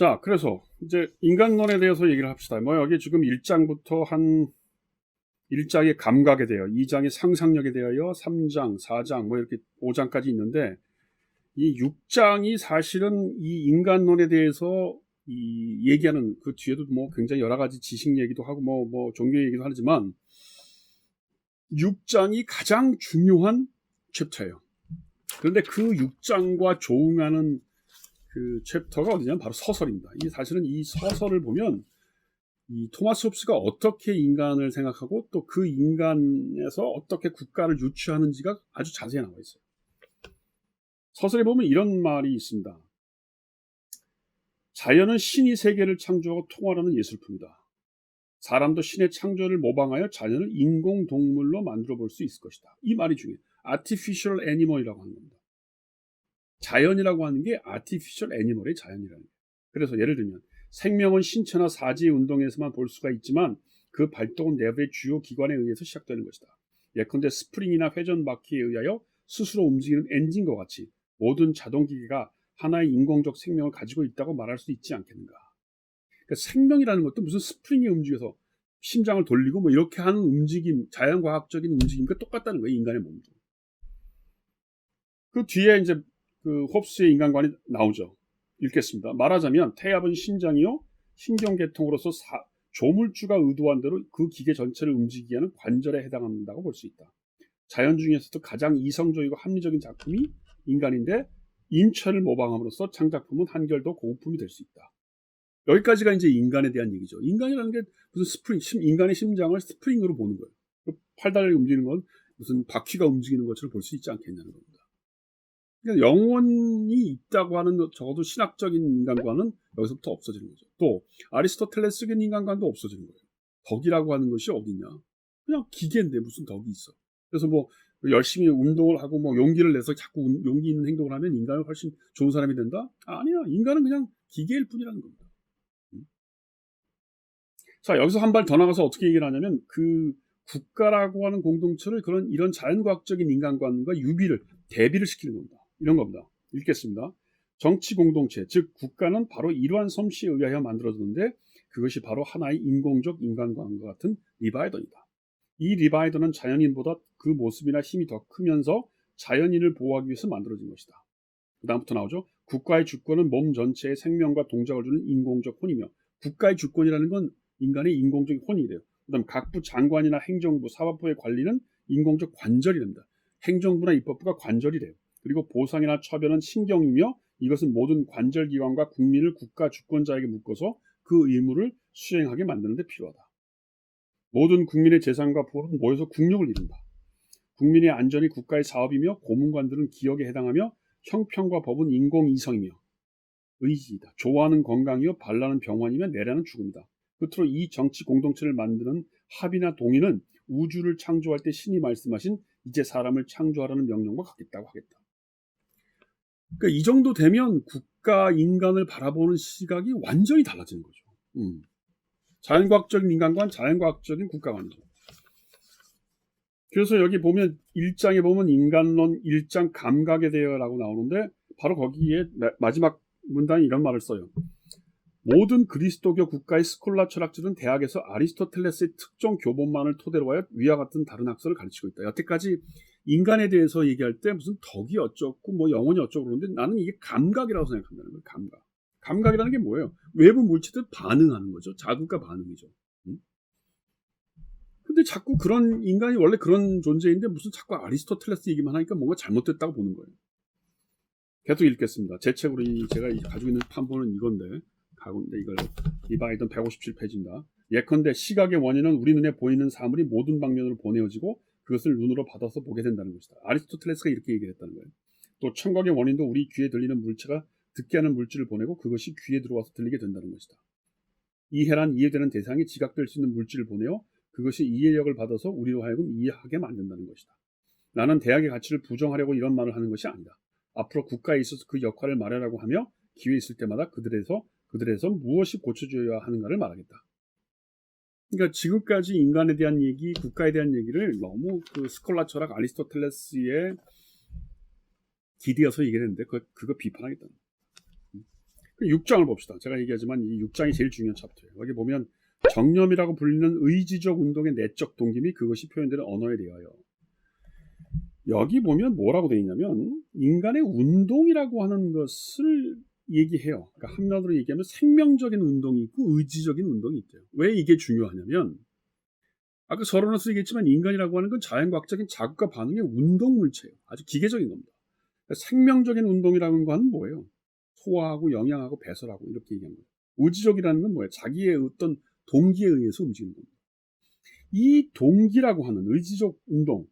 자, 그래서 이제 인간론에 대해서 얘기를 합시다. 뭐 여기 지금 1장부터 한 1장의 감각에 대하여, 2장의 상상력에 대하여, 3장, 4장, 뭐 이렇게 5장까지 있는데 이 6장이 사실은 이 인간론에 대해서 이 얘기하는 그 뒤에도 뭐 굉장히 여러 가지 지식 얘기도 하고 뭐, 뭐 종교 얘기도 하지만 6장이 가장 중요한 챕터예요. 그런데 그 6장과 조응하는 그 챕터가 어디냐면 바로 서설입니다. 이 사실은 이 서설을 보면 이 토마스 홉스가 어떻게 인간을 생각하고 또 그 인간에서 어떻게 국가를 유추하는지가 아주 자세히 나와 있어요. 서설에 보면 이런 말이 있습니다. 자연은 신이 세계를 창조하고 통화하는 예술품이다. 사람도 신의 창조를 모방하여 자연을 인공 동물로 만들어 볼 수 있을 것이다. 이 말이 중요해요. artificial animal이라고 하는 겁니다. 자연이라고 하는 게 artificial animal의 자연이라는 거예요. 그래서 예를 들면 생명은 신체나 사지의 운동에서만 볼 수가 있지만 그 발동은 내부의 주요 기관에 의해서 시작되는 것이다. 예컨대 스프링이나 회전 바퀴에 의하여 스스로 움직이는 엔진과 같이 모든 자동기계가 하나의 인공적 생명을 가지고 있다고 말할 수 있지 않겠는가. 그러니까 생명이라는 것도 무슨 스프링이 움직여서 심장을 돌리고 뭐 이렇게 하는 움직임, 자연과학적인 움직임과 똑같다는 거예요, 인간의 몸도. 그 뒤에 이제 그 홉스의 인간관이 나오죠. 읽겠습니다. 말하자면 태압은 심장이요, 신경계통으로서 사, 조물주가 의도한 대로 그 기계 전체를 움직이게 하는 관절에 해당한다고 볼 수 있다. 자연 중에서도 가장 이성적이고 합리적인 작품이 인간인데 인체를 모방함으로써 창작품은 한결 더 고급품이 될 수 있다. 여기까지가 이제 인간에 대한 얘기죠. 인간이라는 게 무슨 스프링, 인간의 심장을 스프링으로 보는 거예요. 그 팔다리를 움직이는 건 무슨 바퀴가 움직이는 것처럼 볼 수 있지 않겠냐는 겁니다. 그러니까 영혼이 있다고 하는 적어도 신학적인 인간과는 여기서부터 없어지는 거죠. 또 아리스토텔레스적인 인간과도 없어지는 거예요. 덕이라고 하는 것이 어디냐? 그냥 기계인데 무슨 덕이 있어. 그래서 뭐 열심히 운동을 하고 뭐 용기를 내서 자꾸 용기 있는 행동을 하면 인간은 훨씬 좋은 사람이 된다? 아니야. 인간은 그냥 기계일 뿐이라는 겁니다. 음? 자, 여기서 한 발 더 나가서 어떻게 얘기를 하냐면 그 국가라고 하는 공동체를 그런 이런 자연과학적인 인간관과 유비를 대비를 시키는 겁니다. 이런 겁니다. 읽겠습니다. 정치 공동체, 즉 국가는 바로 이러한 솜씨에 의하여 만들어졌는데 그것이 바로 하나의 인공적 인간관과 같은 리바이더이다. 이 리바이더는 자연인보다 그 모습이나 힘이 더 크면서 자연인을 보호하기 위해서 만들어진 것이다. 그 다음부터 나오죠. 국가의 주권은 몸 전체의 생명과 동작을 주는 인공적 혼이며 국가의 주권이라는 건 인간의 인공적 혼이래요. 그 다음 각부 장관이나 행정부, 사법부의 관리는 인공적 관절이랍니다. 행정부나 입법부가 관절이래요. 그리고 보상이나 처벌은 신경이며 이것은 모든 관절 기관과 국민을 국가 주권자에게 묶어서 그 의무를 수행하게 만드는 데 필요하다. 모든 국민의 재산과 부는 모여서 국력을 이룬다. 국민의 안전이 국가의 사업이며 고문관들은 기업에 해당하며 형평과 법은 인공이성이며 의지이다. 좋아하는 건강이요 반란은 병환이며 내라는 죽음이다. 끝으로 이 정치 공동체를 만드는 합의나 동의는 우주를 창조할 때 신이 말씀하신 이제 사람을 창조하라는 명령과 같겠다고 하겠다. 그러니까 이 정도 되면 국가 인간을 바라보는 시각이 완전히 달라지는 거죠. 음. 자연과학적인 인간관, 자연과학적인 국가관이죠. 그래서 여기 보면 1장에 보면 인간론 1장 감각에 대해라고 나오는데 바로 거기에 마지막 문단이 이런 말을 써요. 모든 그리스도교 국가의 스콜라 철학자들은 대학에서 아리스토텔레스의 특정 교본만을 토대로 하여 위와 같은 다른 학설을 가르치고 있다. 여태까지 인간에 대해서 얘기할 때 무슨 덕이 어쩌고 뭐 영혼이 어쩌고 그러는데 나는 이게 감각이라고 생각한다는 거예요. 감각. 감각이라는 게 뭐예요? 외부 물체들 반응하는 거죠. 자극과 반응이죠. 응? 근데 자꾸 그런 인간이 원래 그런 존재인데 무슨 자꾸 아리스토텔레스 얘기만 하니까 뭔가 잘못됐다고 보는 거예요. 계속 읽겠습니다. 제 책으로 제가 가지고 있는 판본은 이건데 가운데 이걸 이바이든 157페이지입니다. 예컨대 시각의 원인은 우리 눈에 보이는 사물이 모든 방면으로 보내어지고 그것을 눈으로 받아서 보게 된다는 것이다. 아리스토텔레스가 이렇게 얘기를 했다는 거예요. 또 청각의 원인도 우리 귀에 들리는 물체가 듣게 하는 물질을 보내고 그것이 귀에 들어와서 들리게 된다는 것이다. 이해란 이해되는 대상이 지각될 수 있는 물질을 보내어 그것이 이해력을 받아서 우리로 하여금 이해하게 만든다는 것이다. 나는 대학의 가치를 부정하려고 이런 말을 하는 것이 아니다. 앞으로 국가에 있어서 그 역할을 말하라고 하며 기회 있을 때마다 그들에서 그들에서 무엇이 고쳐줘야 하는가를 말하겠다. 그러니까 지금까지 인간에 대한 얘기, 국가에 대한 얘기를 너무 그 스콜라 철학 아리스토텔레스의 기대어서 얘기를 했는데 그, 그거 비판하겠다. 6장을 봅시다. 제가 얘기하지만 이 6장이 제일 중요한 챕터예요. 여기 보면 정념이라고 불리는 의지적 운동의 내적 동기 및 그것이 표현되는 언어에 대하여 여기 보면 뭐라고 되어 있냐면 인간의 운동이라고 하는 것을 얘기해요. 그러니까 한마디로 얘기하면 생명적인 운동이 있고 의지적인 운동이 있대요. 왜 이게 중요하냐면 아까 서론에서 얘기했지만 인간이라고 하는 건 자연과학적인 자극과 반응의 운동 물체예요. 아주 기계적인 겁니다. 그러니까 생명적인 운동이라는 건 뭐예요? 소화하고 영양하고 배설하고 이렇게 얘기하는 거예요. 의지적이라는 건 뭐예요? 자기의 어떤 동기에 의해서 움직이는 겁니다. 이 동기라고 하는 의지적 운동 어?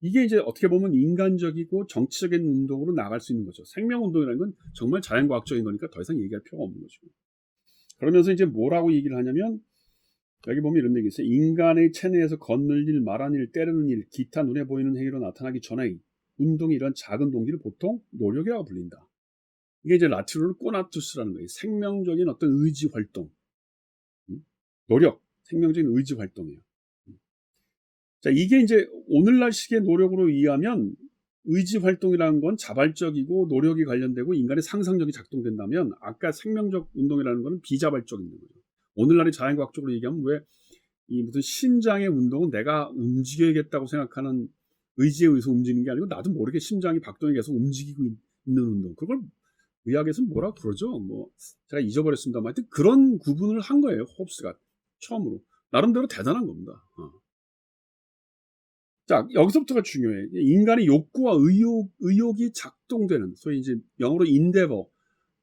이게 이제 어떻게 보면 인간적이고 정치적인 운동으로 나갈 수 있는 거죠. 생명 운동이라는 건 정말 자연과학적인 거니까 더 이상 얘기할 필요가 없는 거죠. 그러면서 이제 뭐라고 얘기를 하냐면 여기 보면 이런 얘기 있어요. 인간의 체내에서 걷는 일, 말하는 일, 때리는 일, 기타 눈에 보이는 행위로 나타나기 전에 운동이 이런 작은 동기를 보통 노력이라고 불린다. 이게 이제 라틴어로 꼬나투스라는 거예요. 생명적인 어떤 의지 활동. 음? 노력, 생명적인 의지 활동이에요. 음. 자, 이게 이제 오늘날식의 노력으로 이해하면 의지 활동이라는 건 자발적이고 노력이 관련되고 인간의 상상력이 작동된다면 아까 생명적 운동이라는 거는 비자발적인 거죠. 오늘날의 자연과학적으로 얘기하면 왜 이 무슨 심장의 운동은 내가 움직여야겠다고 생각하는 의지에 의해서 움직이는 게 아니고 나도 모르게 심장이 박동이 계속 움직이고 있는 운동. 그걸 의학에서는 뭐라고 그러죠? 뭐 제가 잊어버렸습니다만 하여튼 그런 구분을 한 거예요. 홉스가 처음으로. 나름대로 대단한 겁니다. 어. 자, 여기서부터가 중요해. 인간의 욕구와 의욕, 의욕이 작동되는, 소위 이제 영어로 인데버,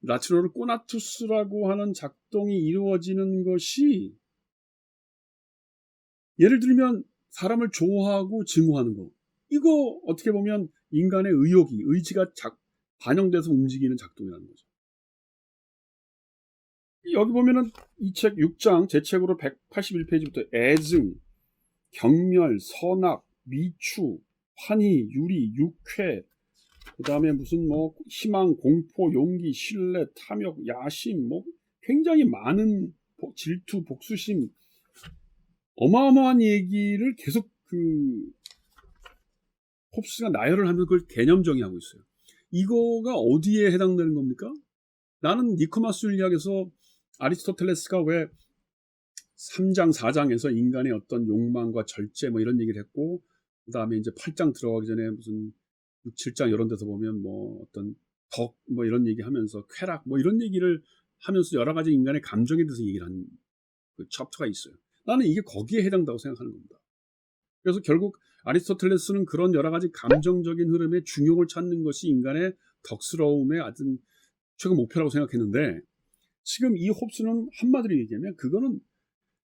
라틴어로 꼬나투스라고 하는 작동이 이루어지는 것이 예를 들면 사람을 좋아하고 증오하는 거. 이거 어떻게 보면 인간의 의욕이, 의지가 작, 반영돼서 움직이는 작동이라는 거죠. 여기 보면은 이 책 6장 제 책으로 181페이지부터 애증, 경멸, 선악, 미추, 환희, 유리, 육회, 그 다음에 무슨 뭐 희망, 공포, 용기, 신뢰, 탐욕, 야심, 뭐 굉장히 많은 질투, 복수심, 어마어마한 얘기를 계속 그 홉스가 나열을 하면서 그걸 개념 정의하고 있어요. 이거가 어디에 해당되는 겁니까? 나는 니코마스 윤리학에서 아리스토텔레스가 왜 3장, 4장에서 인간의 어떤 욕망과 절제 뭐 이런 얘기를 했고 그 다음에 이제 8장 들어가기 전에 무슨 6, 7장 이런 데서 보면 뭐 어떤 덕 뭐 이런 얘기 하면서 쾌락 뭐 이런 얘기를 하면서 여러 가지 인간의 감정에 대해서 얘기를 하는 그 챕터가 있어요. 나는 이게 거기에 해당된다고 생각하는 겁니다. 그래서 결국 아리스토텔레스는 그런 여러 가지 감정적인 흐름의 중용을 찾는 것이 인간의 덕스러움의 아주 최고 목표라고 생각했는데 지금 이 홉스는 한마디로 얘기하면 그거는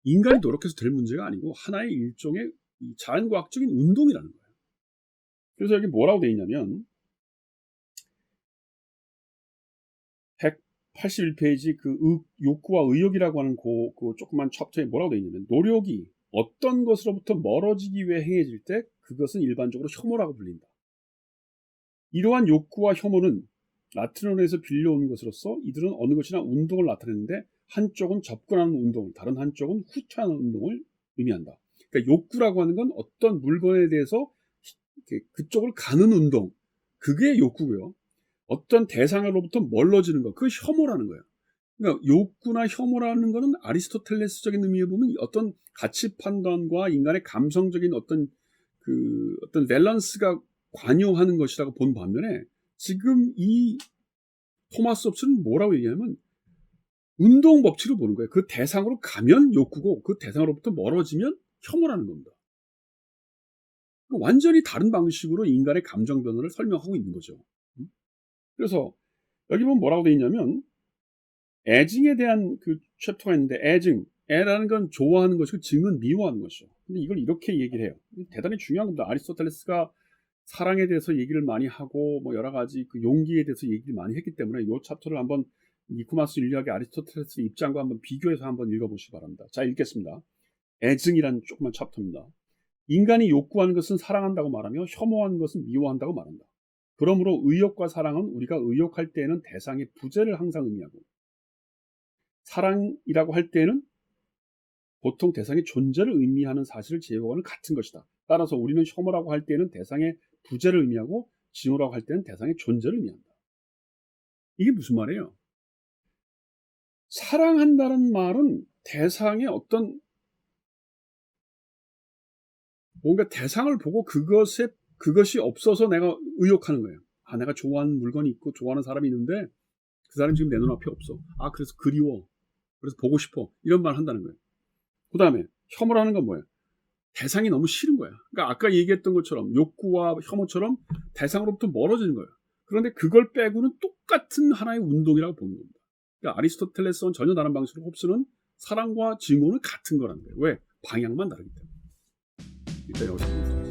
인간이 노력해서 될 문제가 아니고 하나의 일종의 자연과학적인 운동이라는 거예요. 그래서 여기 뭐라고 되어 있냐면 181페이지 그 욕구와 의욕이라고 하는 그, 그 조그만 챕터에 뭐라고 되어 있냐면 노력이 어떤 것으로부터 멀어지기 위해 행해질 때 그것은 일반적으로 혐오라고 불린다. 이러한 욕구와 혐오는 라틴어에서 빌려온 것으로서 이들은 어느 것이나 운동을 나타내는데 한쪽은 접근하는 운동, 다른 한쪽은 후퇴하는 운동을 의미한다. 그러니까 욕구라고 하는 건 어떤 물건에 대해서 그쪽을 가는 운동, 그게 욕구고요. 어떤 대상으로부터 멀어지는 거, 그 혐오라는 거예요. 그러니까 욕구나 혐오라는 거는 아리스토텔레스적인 의미에 보면 어떤 가치 판단과 인간의 감성적인 어떤 그 어떤 밸런스가 관여하는 것이라고 본 반면에 지금 이 토마스 홉스는 뭐라고 얘기하면 운동 법칙을 보는 거예요. 그 대상으로 가면 욕구고 그 대상으로부터 멀어지면 혐오라는 겁니다. 완전히 다른 방식으로 인간의 감정 변화를 설명하고 있는 거죠. 그래서 여기 보면 뭐라고 되어 있냐면 애증에 대한 그 챕터가 있는데 애증, 애라는 건 좋아하는 것이고 증은 미워하는 것이죠. 근데 이걸 이렇게 얘기를 해요. 대단히 중요한 겁니다. 아리스토텔레스가 사랑에 대해서 얘기를 많이 하고 뭐 여러 가지 그 용기에 대해서 얘기를 많이 했기 때문에 이 챕터를 한번 니코마스 윤리학의 아리스토텔레스 입장과 한번 비교해서 한번 읽어보시기 바랍니다. 자 읽겠습니다. 애증이라는 조그만 챕터입니다. 인간이 욕구하는 것은 사랑한다고 말하며 혐오하는 것은 미워한다고 말한다. 그러므로 의욕과 사랑은 우리가 의욕할 때에는 대상의 부재를 항상 의미하고 사랑이라고 할 때에는 보통 대상의 존재를 의미하는 사실을 제외하고는 같은 것이다. 따라서 우리는 혐오라고 할 때는 대상의 부재를 의미하고 증오라고 할 때는 대상의 존재를 의미한다. 이게 무슨 말이에요? 사랑한다는 말은 대상의 어떤 뭔가 대상을 보고 그것에 그것이 없어서 내가 의욕하는 거예요. 아, 내가 좋아하는 물건이 있고 좋아하는 사람이 있는데 그 사람이 지금 내 눈앞에 없어. 아, 그래서 그리워. 그래서 보고 싶어. 이런 말 한다는 거예요. 그 다음에 혐오라는 건 뭐예요? 대상이 너무 싫은 거야. 그러니까 아까 얘기했던 것처럼 욕구와 혐오처럼 대상으로부터 멀어지는 거예요. 그런데 그걸 빼고는 똑같은 하나의 운동이라고 보는 겁니다. 그러니까 아리스토텔레스는 전혀 다른 방식으로 홉스는 사랑과 증오는 같은 거라는 거예요. 왜? 방향만 다르기 때문에. y peronismo.